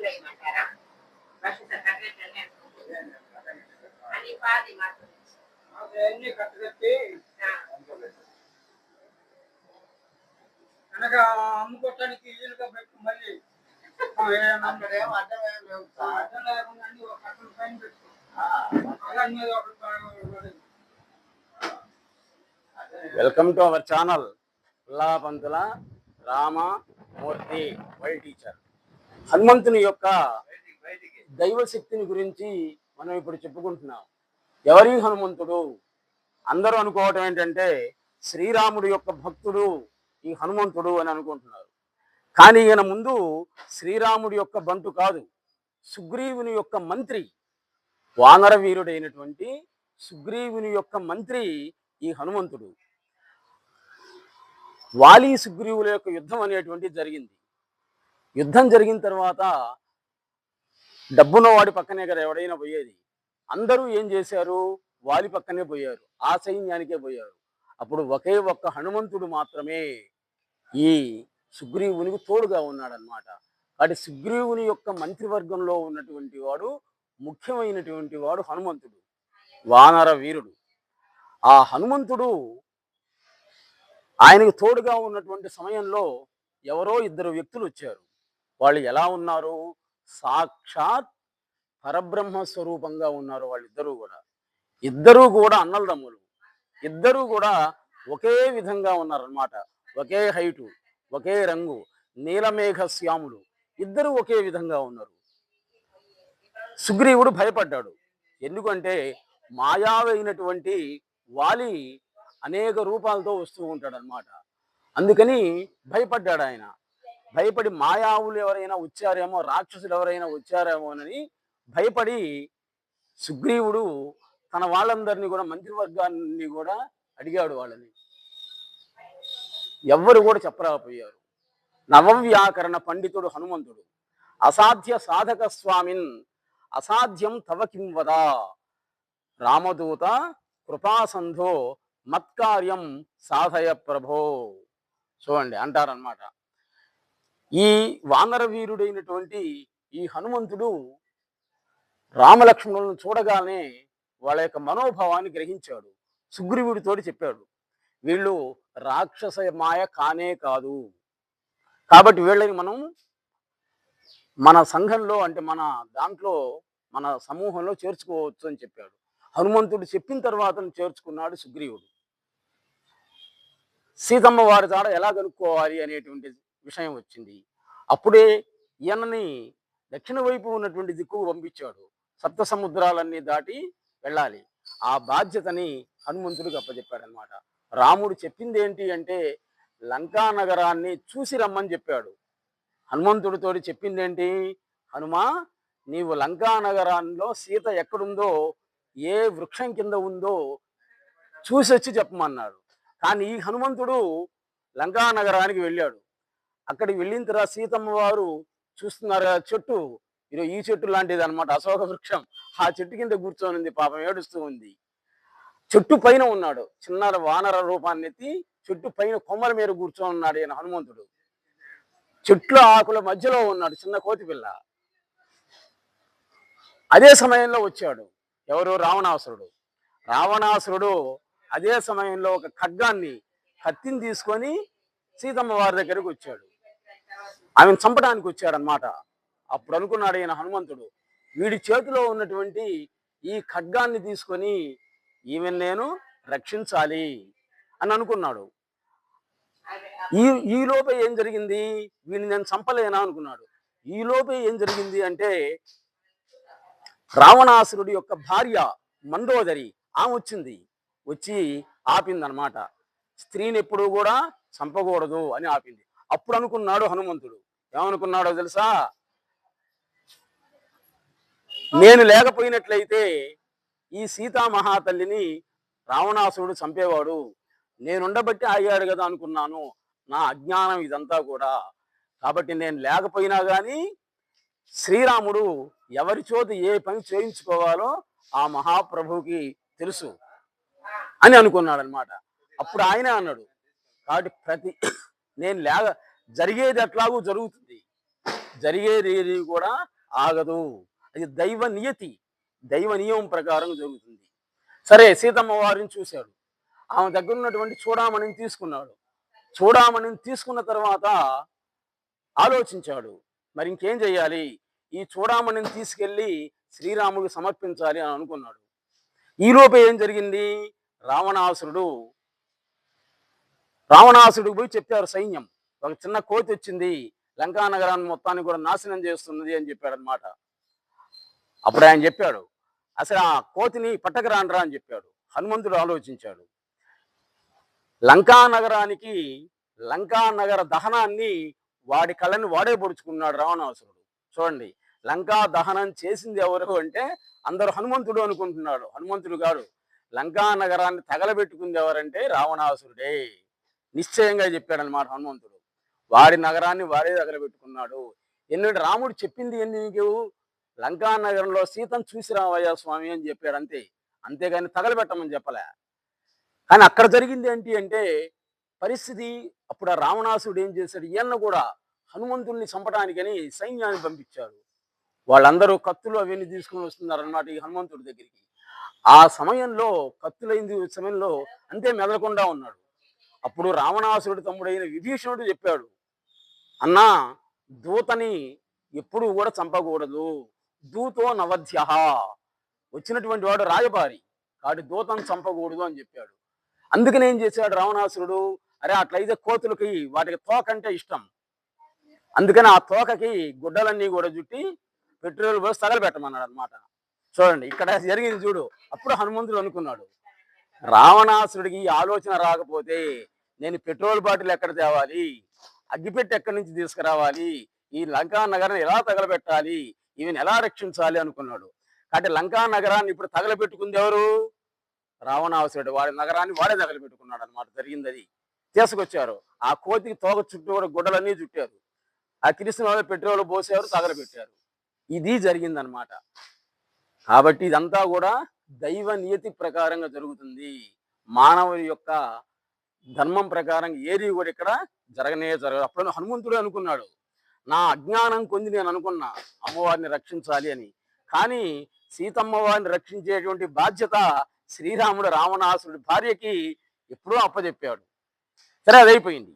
Room వేయమంటారా first secretary అని పాది మాకు అవన్నీ కట్టుకట్టి ఆ, అనగా అమ్ముకోవటానికి ఈజీగా పెట్టు మళ్ళీ. ఆ, ఏమన్నా అక్కడేం అడ్డం ఏం లేవు లేకుండా ఒక కట్టలు పైన పెట్టు. ఆ, అలాగే మీద ఒకటి పై- అదే. Welcome to our channel. Pullapantula Ramamurthy world teacher. హనుమంతుని యొక్క దైవ శక్తిని గురించి మనం ఇప్పుడు చెప్పుకుంటున్నాం. ఎవరి హనుమంతుడు? అందరూ అనుకోవటం ఏంటంటే శ్రీరాముడు యొక్క భక్తుడు ఈ హనుమంతుడు అని అనుకుంటున్నారు. కానీ ఈయన ముందు శ్రీరాముడి యొక్క బంటు కాదు. సుగ్రీవుని యొక్క మంత్రి వానర వీరుడైనటువంటి సుగ్రీవుని యొక్క మంత్రి ఈ హనుమంతుడు. వాలి సుగ్రీవుల యొక్క యుద్ధం అనేటువంటిది జరిగింది. యుద్ధం జరిగిన తర్వాత డబ్బున్న వాడి పక్కనే కదా ఎవడైనా పోయేది. అందరూ ఏం చేశారు? వాలి పక్కనే పోయారు. ఆ సైన్యానికే పోయారు. అప్పుడు ఒకే ఒక్క హనుమంతుడు మాత్రమే ఈ సుగ్రీవునికి తోడుగా ఉన్నాడనమాట కాబట్టి సుగ్రీవుని యొక్క మంత్రివర్గంలో ఉన్నటువంటి వాడు ముఖ్యమైనటువంటి వాడు హనుమంతుడు. వానర వీరుడు. ఆ హనుమంతుడు ఆయనకు తోడుగా ఉన్నటువంటి సమయంలో ఎవరో ఇద్దరు వ్యక్తులు వచ్చారు. వాళ్ళు ఎలా ఉన్నారు? సాక్షాత్ పరబ్రహ్మ స్వరూపంగా ఉన్నారు వాళ్ళిద్దరూ కూడా. ఇద్దరూ కూడా అన్నలదమ్ములు. ఇద్దరూ కూడా ఒకే విధంగా ఉన్నారన్నమాట. ఒకే హైటు ఒకే రంగు నీలమేఘ శ్యాములు. ఇద్దరూ ఒకే విధంగా ఉన్నారు. సుగ్రీవుడు భయపడ్డాడు. ఎందుకంటే మాయావైనటువంటి వాలి అనేక రూపాలతో వస్తూ ఉంటాడనమాట అందుకని భయపడ్డాడు ఆయన భయపడి మాయావులు ఎవరైనా వచ్చారేమో రాక్షసులు ఎవరైనా వచ్చారేమోనని భయపడి సుగ్రీవుడు తన వాళ్ళందరినీ కూడా మంత్రివర్గాన్ని కూడా అడిగాడు వాళ్ళని. ఎవ్వరు కూడా చెప్పరాకపోయారు. నవవ్యాకరణ పండితుడు హనుమంతుడు అసాధ్య సాధక స్వామిన్ అసాధ్యం తవ కిం వదా? రామదూత కృపాసంధో మత్కార్యం సాధయ ప్రభో. చూడండి అంటారనమాట ఈ వానర వీరుడైనటువంటి ఈ హనుమంతుడు రామలక్ష్మణులను చూడగానే వాళ్ళ యొక్క మనోభావాన్ని గ్రహించాడు. సుగ్రీవుడితోటి చెప్పాడు. వీళ్ళు రాక్షస మాయ కానే కాదు. కాబట్టి వీళ్ళని మనం మన సంఘంలో అంటే మన దాంట్లో మన సమూహంలో చేర్చుకోవచ్చు అని చెప్పాడు. హనుమంతుడు చెప్పిన తర్వాత చేర్చుకున్నాడు సుగ్రీవుడు. సీతమ్మ వారి ద్వారా ఎలా కనుక్కోవాలి అనేటువంటి విషయం వచ్చింది. అప్పుడే ఈయనని దక్షిణ వైపు ఉన్నటువంటి దిక్కుకు పంపించాడు. సప్త సముద్రాలన్నీ దాటి వెళ్ళాలి. ఆ బాధ్యతని హనుమంతుడికి అప్పచెప్పాడనమాట రాముడు చెప్పింది ఏంటి అంటే లంకా నగరాన్ని చూసి రమ్మని చెప్పాడు. హనుమంతుడితో చెప్పింది ఏంటి? హనుమా నీవు లంకా నగరాల్లో సీత ఎక్కడుందో ఏ వృక్షం కింద ఉందో చూసొచ్చి చెప్పమన్నాడు. కానీ ఈ హనుమంతుడు లంకా నగరానికి వెళ్ళాడు. అక్కడికి వెళ్ళిన తర్వాత సీతమ్మ వారు చూస్తున్నారు చెట్టు. ఇదో ఈ చెట్టు లాంటిది అనమాట అశోక వృక్షం. ఆ చెట్టు కింద కూర్చొని ఉంది పాపం ఏడుస్తూ ఉంది. చెట్టు పైన ఉన్నాడు. చిన్న వానర రూపాన్ని ఎత్తి చెట్టు పైన కొమ్మల మీద కూర్చొని ఉన్నాడు ఈయన హనుమంతుడు. చెట్ల ఆకుల మధ్యలో ఉన్నాడు చిన్న కోతి పిల్ల. అదే సమయంలో వచ్చాడు. ఎవరు? రావణాసురుడు. రావణాసురుడు అదే సమయంలో ఒక ఖడ్గాన్ని కత్తిని తీసుకొని సీతమ్మ వారి దగ్గరికి వచ్చాడు. ఆమెను చంపడానికి వచ్చాడనమాట అప్పుడు అనుకున్నాడు ఈయన హనుమంతుడు వీడి చేతిలో ఉన్నటువంటి ఈ ఖడ్గాన్ని తీసుకొని ఈమెను నేను రక్షించాలి అని అనుకున్నాడు. ఈ ఈ లోపే ఏం జరిగింది? వీడిని నేను చంపలేనా అనుకున్నాడు. ఈ లోపే ఏం జరిగింది అంటే రావణాసురుడి యొక్క భార్య మండోదరి ఆమె వచ్చింది వచ్చి ఆపిందనమాట స్త్రీని ఎప్పుడూ కూడా చంపకూడదు అని ఆపింది. అప్పుడు అనుకున్నాడు హనుమంతుడు. ఏమనుకున్నాడో తెలుసా? నేను లేకపోయినట్లయితే ఈ సీతా మహాతల్లిని రావణాసురుడు చంపేవాడు. నేనుండబట్టి ఆగాడు కదా అనుకున్నాను. నా అజ్ఞానం ఇదంతా కూడా. కాబట్టి నేను లేకపోయినా కానీ శ్రీరాముడు ఎవరి చోటు ఏ పని చేయించుకోవాలో ఆ మహాప్రభువుకి తెలుసు అని అనుకున్నాడు అనమాట అప్పుడు ఆయనే అన్నాడు. కాబట్టి ప్రతి నేను లేక జరిగేది ఎట్లాగూ జరుగుతుంది. జరిగేది కూడా ఆగదు. అది దైవ నియతి. దైవ నియమం ప్రకారం జరుగుతుంది. సరే సీతమ్మ వారిని చూశాడు ఆమె దగ్గర ఉన్నటువంటి చూడామణిని తీసుకున్నాడు. చూడామణిని తీసుకున్న తర్వాత ఆలోచించాడు. మరి ఇంకేం చేయాలి? ఈ చూడామణిని తీసుకెళ్ళి శ్రీరాముడికి సమర్పించాలి అని అనుకున్నాడు. ఈలోపు ఏం జరిగింది? రావణాసురుడు రావణాసుడికి పోయి చెప్పారు సైన్యం. ఒక చిన్న కోతి వచ్చింది. లంకా నగరాన్ని మొత్తాన్ని కూడా నాశనం చేస్తున్నది అని చెప్పాడు అనమాట అప్పుడు ఆయన చెప్పాడు అసలు ఆ కోతిని పట్టకరాండ్రా అని చెప్పాడు. హనుమంతుడు ఆలోచించాడు. లంకా నగరానికి లంకా నగర దహనాన్ని వాడి కళ్ళని వాడే పొడుచుకున్నాడు రావణాసురుడు. చూడండి లంకా దహనం చేసింది ఎవరు అంటే అందరూ హనుమంతుడు అనుకుంటున్నాడు. హనుమంతుడు గారు లంకా నగరాన్ని తగలబెట్టుకుంది ఎవరంటే రావణాసురుడే. నిశ్చయంగా చెప్పాడు అనమాట హనుమంతుడు. వారి నగరాన్ని వారే తగలబెట్టుకున్నాడు ఎందుకంటే రాముడు చెప్పింది ఏంటి నీకు? లంకా నగరంలో సీతను చూసి రావయ్యా స్వామి అని చెప్పాడు అంతే. అంతేగాని తగలబెట్టమని చెప్పలే. కానీ అక్కడ జరిగింది ఏంటి అంటే పరిస్థితి అప్పుడు ఆ రావణాసుడు ఏం చేశాడు? ఈయన కూడా హనుమంతుడిని చంపడానికని సైన్యాన్ని పంపించాడు. వాళ్ళందరూ కత్తులు అవన్నీ తీసుకుని వస్తున్నారు అన్నమాట ఈ హనుమంతుడి దగ్గరికి. ఆ సమయంలో కత్తులైంది సమయంలో అంతే మెదలకుండా ఉన్నాడు. అప్పుడు రావణాసురుడి తమ్ముడైన విభీషణుడు చెప్పాడు అన్నా దూతని ఎప్పుడు కూడా చంపకూడదు. దూతో నవధ్య వచ్చినటువంటి వాడు రాయబారి కాడి దూతను చంపకూడదు అని చెప్పాడు. అందుకని ఏం చేశాడు రావణాసురుడు? అరే అట్లయితే కోతులకి వాటికి తోక అంటే ఇష్టం. అందుకని ఆ తోకకి గుడ్డలన్నీ కూడా చుట్టి పెట్రోల్ పోసి తగలబెట్టమన్నాడు అనమాట చూడండి ఇక్కడ జరిగింది చూడు. అప్పుడు హనుమంతుడు అనుకున్నాడు రావణాసురుడికి ఈ ఆలోచన రాకపోతే నేను పెట్రోల్ బాటిల్ ఎక్కడ తేవాలి? అగ్గిపెట్టి ఎక్కడి నుంచి తీసుకురావాలి? ఈ లంకా నగరాన్ని ఎలా తగలబెట్టాలి? ఈమెను ఎలా రక్షించాలి అనుకున్నాడు. కాబట్టి లంకా నగరాన్ని ఇప్పుడు తగలబెట్టుకుంది ఎవరు? రావణాసురుడు వాడి నగరాన్ని వాడే తగలబెట్టుకున్నాడు అనమాట జరిగింది అది. తీసుకొచ్చారు. ఆ కోతికి తోక చుట్టూ కూడా గుడ్డలన్నీ చుట్టారు. ఆ కిరిసిన పెట్రోల్ పోసేవారు తగలబెట్టారు. ఇది జరిగిందనమాట కాబట్టి ఇదంతా కూడా దైవ నియతి ప్రకారంగా జరుగుతుంది. మానవుని యొక్క ధర్మం ప్రకారం ఏది కూడా ఇక్కడ జరగనే జరగదు. అప్పుడు హనుమంతుడు అనుకున్నాడు నా అజ్ఞానం కొంది నేను అనుకున్నా అమ్మవారిని రక్షించాలి అని. కానీ సీతమ్మ వారిని రక్షించేటువంటి బాధ్యత శ్రీరాముడు రావణాసురుడి భార్యకి ఎప్పుడూ అప్పచెప్పాడు సరే అదైపోయింది.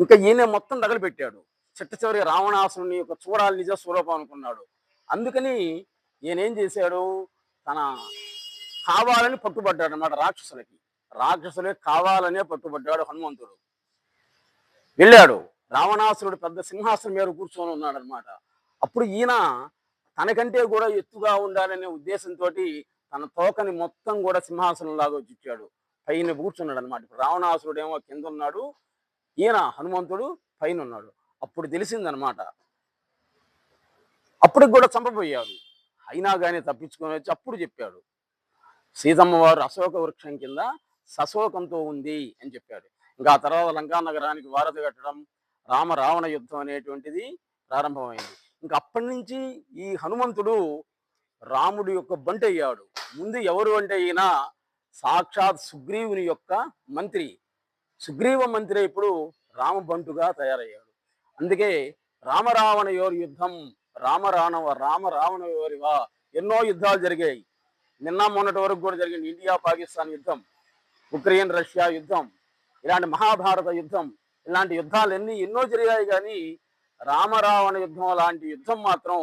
ఇంకా ఈయన మొత్తం తగలబెట్టాడు. చిట్ట చివరి రావణాసురుని యొక్క చూడాలి నిజ స్వరూపం అనుకున్నాడు. అందుకని ఈయన ఏం చేశాడు? తన కావాలని పట్టుబడ్డాడు అనమాట రాక్షసులకి. రాక్షసులే కావాలనే పట్టుబడ్డాడు హనుమంతుడు. వెళ్ళాడు. రావణాసురుడు పెద్ద సింహాసనం మీద కూర్చొని ఉన్నాడు అనమాట అప్పుడు ఈయన తనకంటే కూడా ఎత్తుగా ఉండాలనే ఉద్దేశంతో తన తోకని మొత్తం కూడా సింహాసనం లాగా చుట్టాడు. పైన కూర్చున్నాడు అనమాట ఇప్పుడు రావణాసురుడు ఏమో కింద ఉన్నాడు. ఈయన హనుమంతుడు పైన ఉన్నాడు. అప్పుడు తెలిసిందనమాట అప్పటికి కూడా చంపబోయాడు. అయినా కానీ తప్పించుకొని వచ్చి అప్పుడు చెప్పాడు. సీతమ్మవారు అశోక వృక్షం కింద సశోకంతో ఉంది అని చెప్పాడు. ఇంకా ఆ తర్వాత లంకా నగరానికి వారధి కట్టడం రామ రావణ యుద్ధం అనేటువంటిది ప్రారంభమైంది. ఇంకా అప్పటి నుంచి ఈ హనుమంతుడు రాముడి యొక్క బంటి అయ్యాడు. ముందు ఎవరు అంటే ఈయన? సాక్షాత్ సుగ్రీవుని యొక్క మంత్రి. సుగ్రీవ మంత్రి ఇప్పుడు రామబంటుగా తయారయ్యాడు. అందుకే రామరావణ యోరి యుద్ధం రామరావణ రామ రావణ యోరివా ఎన్నో యుద్ధాలు జరిగాయి. నిన్న మొన్నటి వరకు కూడా జరిగింది ఇండియా పాకిస్తాన్ యుద్ధం. ఉక్రెయిన్ రష్యా యుద్ధం ఇలాంటి మహాభారత యుద్ధం ఇలాంటి యుద్ధాలు ఎన్ని ఎన్నో జరిగాయి కానీ రామరావణ యుద్ధం లాంటి యుద్ధం మాత్రం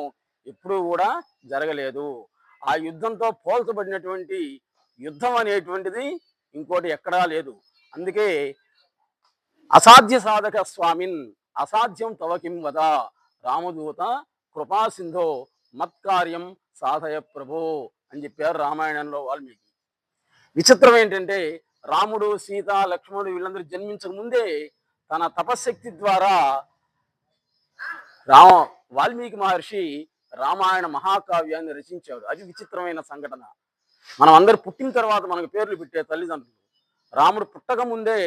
ఎప్పుడూ కూడా జరగలేదు. ఆ యుద్ధంతో పోల్చబడినటువంటి యుద్ధం అనేటువంటిది ఇంకోటి ఎక్కడా లేదు. అందుకే అసాధ్య సాధక స్వామిన్ అసాధ్యం తవకిం వద రామదూత కృపాసింధో మత్కార్యం సాధయ ప్రభో అని చెప్పారు రామాయణంలో వాల్మీకి. విచిత్రం ఏంటంటే రాముడు సీత లక్ష్మణుడు వీళ్ళందరూ జన్మించక ముందే తన తపశక్తి ద్వారా రామ వాల్మీకి మహర్షి రామాయణ మహాకావ్యాన్ని రచించాడు. అది విచిత్రమైన సంఘటన. మనం అందరు పుట్టిన తర్వాత మనకు పేర్లు పెట్టే తల్లిదండ్రులు. రాముడు పుట్టక ముందే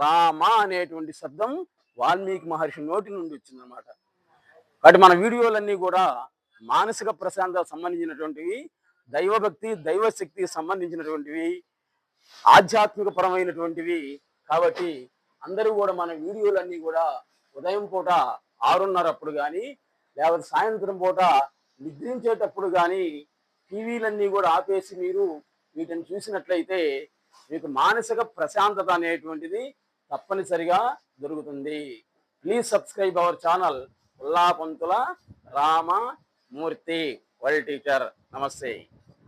రామ అనేటువంటి శబ్దం వాల్మీకి మహర్షి నోటి నుండి వచ్చిందనమాట కాబట్టి మన వీడియోలన్నీ కూడా మానసిక ప్రశాంతత సంబంధించినటువంటివి దైవభక్తి దైవశక్తికి సంబంధించినటువంటివి ఆధ్యాత్మిక పరమైనటువంటివి కాబట్టి అందరూ కూడా మన వీడియోలన్నీ కూడా ఉదయం పూట ఆరున్నర అప్పుడు కానీ లేకపోతే సాయంత్రం పూట నిద్రించేటప్పుడు కానీ టీవీలన్నీ కూడా ఆపేసి మీరు వీటిని చూసినట్లయితే మీకు మానసిక ప్రశాంతత అనేటువంటిది తప్పనిసరిగా దొరుకుతుంది. Please subscribe our channel Ullapantula Ramamurthy world teacher. నమస్తే.